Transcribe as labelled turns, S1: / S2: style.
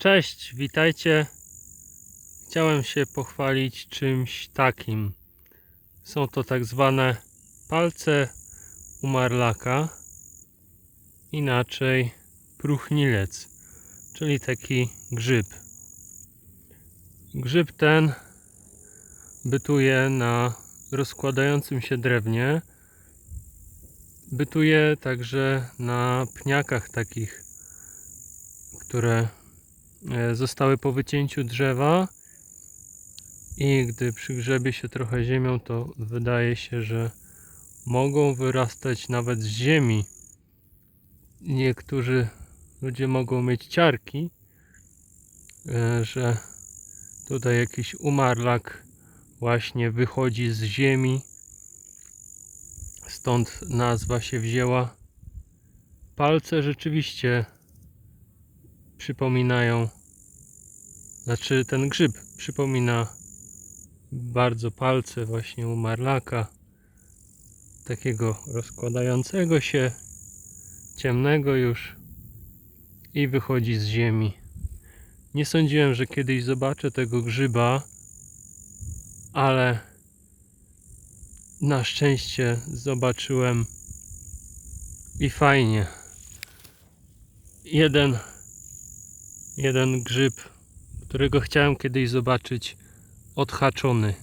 S1: Cześć, witajcie. Chciałem się pochwalić czymś takim. Są to tak zwane palce umarlaka, inaczej próchnilec, czyli taki grzyb. Grzyb ten bytuje na rozkładającym się drewnie. Bytuje także na pniakach takich, które zostały po wycięciu drzewa i gdy przygrzebie się trochę ziemią, to wydaje się, że mogą wyrastać nawet z ziemi. Niektórzy ludzie mogą mieć ciarki, e, że tutaj jakiś umarlak właśnie wychodzi z ziemi. Stąd nazwa się wzięła. Palce rzeczywiście przypominają, znaczy ten grzyb przypomina bardzo palce właśnie umarlaka, takiego rozkładającego się, ciemnego już i wychodzi z ziemi. Nie sądziłem, że kiedyś zobaczę tego grzyba, ale na szczęście zobaczyłem i fajnie. Jeden, jeden grzyb, którego chciałem kiedyś zobaczyć, odhaczony.